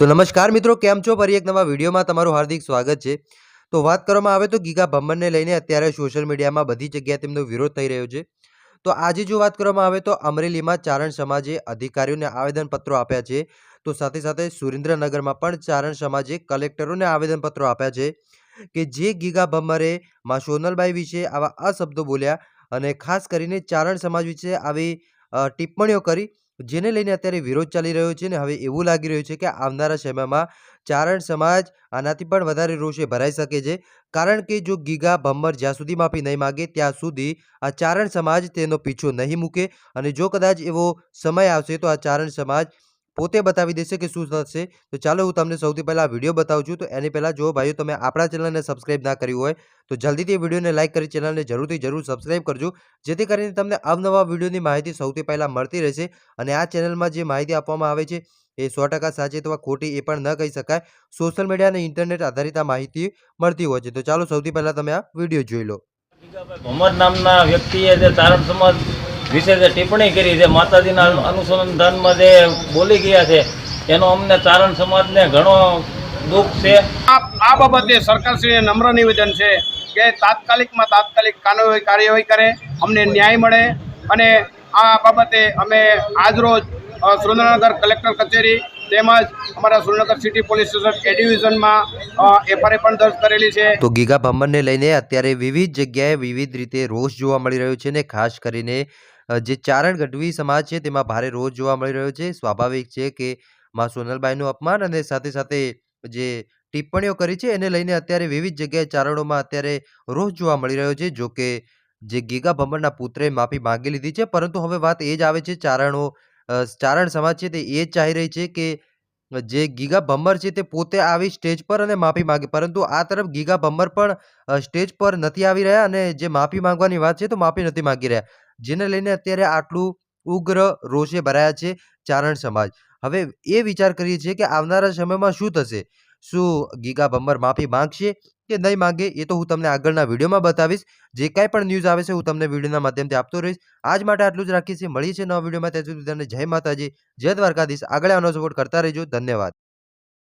તો નમસ્કાર મિત્રો, કેમ છો? ફરી એક નવા વિડીયોમાં તમારું હાર્દિક સ્વાગત છે. તો વાત કરવામાં આવે તો ગીગા ભમ્મરને લઈને અત્યારે સોશિયલ મીડિયામાં બધી જગ્યાએ તેમનો વિરોધ થઈ રહ્યો છે. તો આજે જો વાત કરવામાં આવે તો અમરેલીમાં ચારણ સમાજે અધિકારીઓને આવેદનપત્રો આપ્યા છે. તો સાથે સાથે સુરેન્દ્રનગરમાં પણ ચારણ સમાજે કલેક્ટરોને આવેદનપત્રો આપ્યા છે કે જે ગીગા ભમ્મરે માં સોનલબાઈ વિશે આવા અશબ્દો બોલ્યા અને ખાસ કરીને ચારણ સમાજ વિશે આવી ટિપ્પણીઓ કરી જેને લઈને અત્યારે વિરોધ ચાલી રહ્યો છે ને હવે એવું લાગી રહ્યું છે કે આવનારા સમયમાં ચારણ સમાજ આનાથી પણ વધારે રોષે ભરાઈ શકે છે. કારણ કે જો ગીગા ભમ્મર જ્યાં સુધી માફી નહીં માગે, ત્યાં સુધી આ ચારણ સમાજ તેનો પીછો નહીં મૂકે અને જો કદાચ એવો સમય આવશે તો આ ચારણ સમાજ પોતે બતાવી દેશે કે શું થશે. તો ચાલો હું તમને સૌથી પહેલાં વીડિયો બતાવું છું. તો એની પહેલાં જો ભાઈઓ તમે આપણા ચેનલને સબસ્ક્રાઈબ ના કર્યું હોય, તો જલ્દીથી વિડીયોને લાઇક કરી ચેનલને જરૂરથી જરૂર સબસ્ક્રાઇબ કરજો, જેથી કરીને તમને અવનવા વિડીયોની માહિતી સૌથી પહેલાં મળતી રહેશે. અને આ ચેનલમાં જે માહિતી આપવામાં આવે છે, એ સો ટકા સાચી અથવા ખોટી એ પણ ન કહી શકાય. સોશિયલ મીડિયા અને ઇન્ટરનેટ આધારિત આ માહિતી મળતી હોય છે. તો ચાલો સૌથી પહેલાં તમે આ વીડિયો જોઈ લો. ભમર નામના વ્યક્તિએ જે તારણ સમાજ વિશે જે ટિપ્પણી કરી છે. માતાજીના અનુસંધાનમાં જે બોલી ગયા છે, એનો અમને ચારણ સમાજને ઘણો દુઃખ છે. આ બાબતે સરકારશ્રીને નમ્ર નિવેદન છે કે તાત્કાલિકમાં તાત્કાલિક કાનૂની કાર્યવાહી કરે, અમને ન્યાય મળે અને આ બાબતે અમે આજરોજ સુરેન્દ્રનગર કલેક્ટર કચેરી તેમજ અમારા Surendranagar city police station A ડિવિઝનમાં FIR પણ દર્જ કરેલી છે. તો ગીગા ભમ્મરને લઈને અત્યારે વિવિધ જગ્યાએ વિવિધ રીતે રોષ જોવા મળી રહ્યો છે ને ખાસ કરીને જે ચારણ ગઢવી સમાજ છે તેમાં ભારે રોષ જોવા મળી રહ્યો છે. સ્વાભાવિક છે કે માં સોનલબાઈનું અપમાન અને સાથે સાથે જે ટિપ્પણીઓ કરી છે એને લઈને અત્યારે વિવિધ જગ્યાએ ચારણોમાં અત્યારે રોષ જોવા મળી રહ્યો છે. જો કે જે ગીગા ભમ્મરના પુત્રે માફી માંગી લીધી છે, પરંતુ હવે વાત એ જ આવે છે ચારણો ચારણ સમાજ છે તે એ ચાહી રહી છે કે જે ગીગા ભમ્મર છે તે પોતે આવી સ્ટેજ પર અને માફી માગે. પરંતુ આ તરફ ગીગા ભમ્મર પણ સ્ટેજ પર નથી આવી રહ્યા અને જે માફી માંગવાની વાત છે તો માફી નથી માંગી રહ્યા. જેને લઈને અત્યારે આટલું ઉગ્ર રોષે ભરાયા છે ચારણ સમાજ. હવે એ વિચાર કરીએ છીએ કે આવનારા સમયમાં શું થશે? શું ગીગા ભમ્મર માફી માંગશે કે નહીં માંગે, એ તો હું તમને આગળના વિડીયોમાં બતાવીશ. જે કાંઈ પણ ન્યૂઝ આવે છે, હું તમને વિડીયોના માધ્યમથી આપતો રહીશ. આજ માટે આટલું જ રાખીએ છીએ. મળીએ છીએ નવા વિડીયોમાં. ત્યાં સુધી તમને જય માતાજી, જય દ્વારકાધીશ. આગળ આનો સપોર્ટ કરતા રહેજો. ધન્યવાદ.